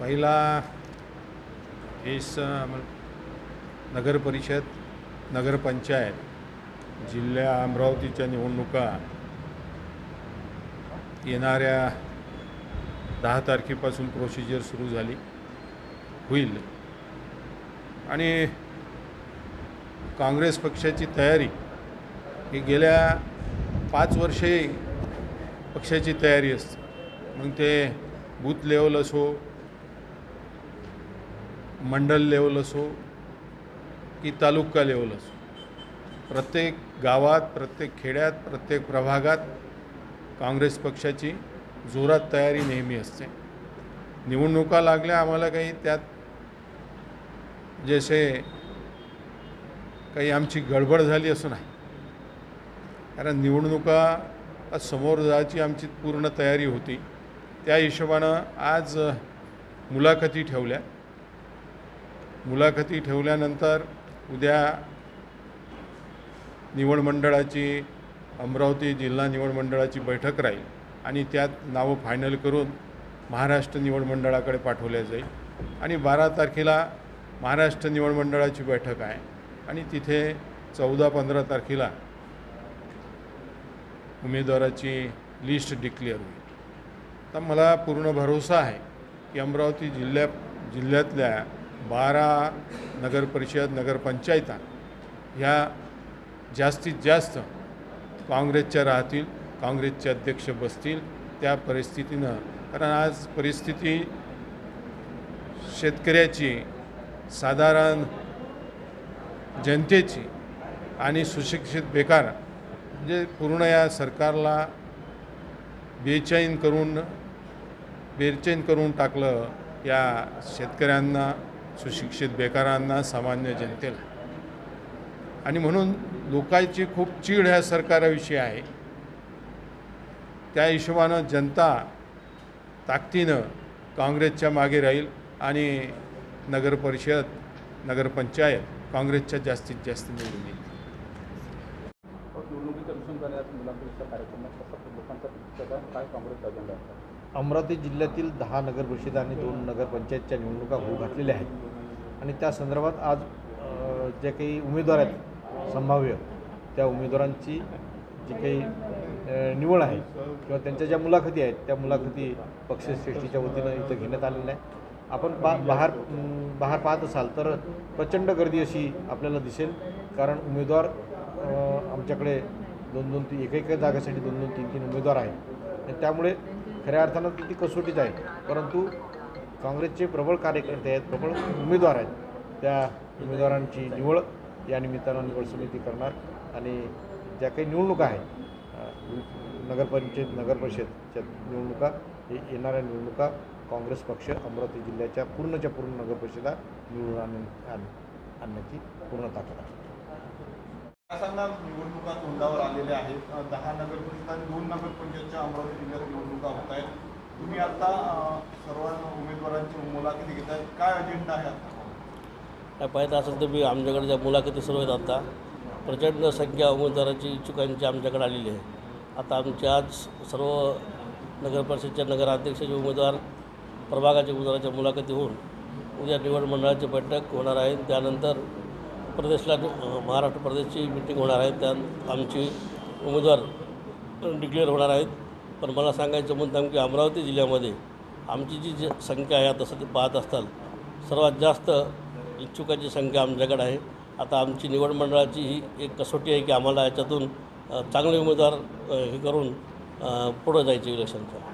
पहिला इस नगर परिषद नगरपंचायत जिल्ह्या अमरावतीच्या निवडणुका येणाऱ्या दहा तारखेपासून प्रोसिजर सुरू झाली. होईल. आणि काँग्रेस पक्षाची तयारी ही गेल्या पाच वर्षे पक्षाची तयारी असते. मग ते बूथ लेवल असो मंडल लेवल असो की तालुका लेवल असो प्रत्येक गावात प्रत्येक खेड्यात प्रत्येक प्रभागात काँग्रेस पक्षाची जोरात तयारी नेहमी असते. निवडणुका लागल्या आम्हाला काही त्यात जसे काही आमची गडबड झाली असं नाही. कारण निवडणुका समोर जायची आमची पूर्ण तयारी होती. त्या हिशोबानं आज मुलाखती ठेवल्या. मुलाखती ठेवल्यानंतर उद्या निवड मंडळाची अमरावती जिल्हा निवड मंडळाची बैठक राहील आणि त्यात नावं फायनल करून महाराष्ट्र निवड मंडळाकडे पाठवल्या जाईल. आणि बारा तारखेला महाराष्ट्र निवड मंडळाची बैठक आहे आणि तिथे चौदा पंधरा तारखेला उमेदवाराची लिस्ट डिक्लेअर होईल. तर मला पूर्ण भरोसा आहे की अमरावती जिल्ह्या जिल्ह्यातल्या बारा नगरपरिषद नगरपंचायता ह्या जास्तीत जास्त काँग्रेसच्या राहतील काँग्रेसचे अध्यक्ष बसतील त्या परिस्थितीनं. कारण आज परिस्थिती शेतकऱ्याची साधारण जनतेची आणि सुशिक्षित बेकार म्हणजे पूर्ण या सरकारला बेचैन करून बेचैन करून टाकलं या शेतकऱ्यांना सुशिक्षित बेकारांना सामान्य जनतेला. आणि म्हणून लोकांची खूप चीड ह्या सरकाराविषयी आहे. त्या हिशोबानं जनता ताकदीनं काँग्रेसच्या मागे राहील आणि नगरपरिषद नगरपंचायत काँग्रेसच्या जास्तीत जास्त निवडून येईल. निवडणुकीच्या अनुषंगाने मुलाखतीच्या कार्यक्रमात लोकांचा काय काँग्रेसचा अजेंडा अमरावती जिल्ह्यातील दहा नगरपरिषद आणि दोन नगरपंचायतच्या निवडणुका होऊ घातलेल्या आहेत. आणि त्या संदर्भात आज जे काही उमेदवार आहेत संभाव्य त्या उमेदवारांची जी काही निवड आहे किंवा त्यांच्या ज्या मुलाखती आहेत त्या मुलाखती पक्षश्रेष्ठीच्या वतीनं इथं घेण्यात आलेल्या आहे आपण बा बाहेर बाहेर पाहत असाल तर प्रचंड गर्दी अशी आपल्याला दिसेल. कारण उमेदवार आमच्याकडे दोन दोन तीन एक एक जागेसाठी दोन दोन तीन तीन उमेदवार आहेत. त्यामुळे खऱ्या अर्थानं ती कसोटीच आहे. परंतु काँग्रेसचे प्रबळ कार्यकर्ते आहेत प्रबळ उमेदवार आहेत. त्या उमेदवारांची निवड या निमित्तानं निवड समिती करणार आणि ज्या काही निवडणुका आहेत नगरपंचायत नगरपरिषदच्या निवडणुका हे येणाऱ्या निवडणुका काँग्रेस पक्ष अमरावती जिल्ह्याच्या पूर्णच्या पूर्ण नगरपरिषदा निवडून आण- आणण्याची पूर्ण ताकद आहे शासनाला निवडणुका तोंडावर आलेल्या आहेत. दहा नगरपरिषद आणि दोन नगरपंचायतच्या अमरावती जिल्ह्यात निवडणुका होत आहेत. तुम्ही आता सर्वांना उमेदवारांची मुलाखती घेत आहेत. काय अजेंडा आहे आता? काय पाहिजे असेल तर मी आमच्याकडे ज्या मुलाखती सुरू आहेत आता प्रचंड संख्या उमेदवारांची इच्छुकांची आमच्याकडे आलेली आहे. आता आमचे आज सर्व नगरपरिषदच्या नगराध्यक्षाचे उमेदवार प्रभागाच्या उमेदवाराच्या मुलाखती होऊन उद्या निवड मंडळाची बैठक होणार आहे. त्यानंतर प्रदेशला महाराष्ट्र प्रदेशची मिटिंग होणार आहे. त्यात आमची उमेदवार डिक्लेअर होणार आहेत. पण मला सांगायचं म्हणतं की अमरावती जिल्ह्यामध्ये आमची जी जी संख्या आहे आता सध्या पाहत असताल सर्वात जास्त इच्छुकाची संख्या आमच्याकडे आहे. आता आमची निवड मंडळाची ही एक कसोटी आहे की आम्हाला याच्यातून चांगले उमेदवार हे करून पुढं जायचे इलेक्शनचं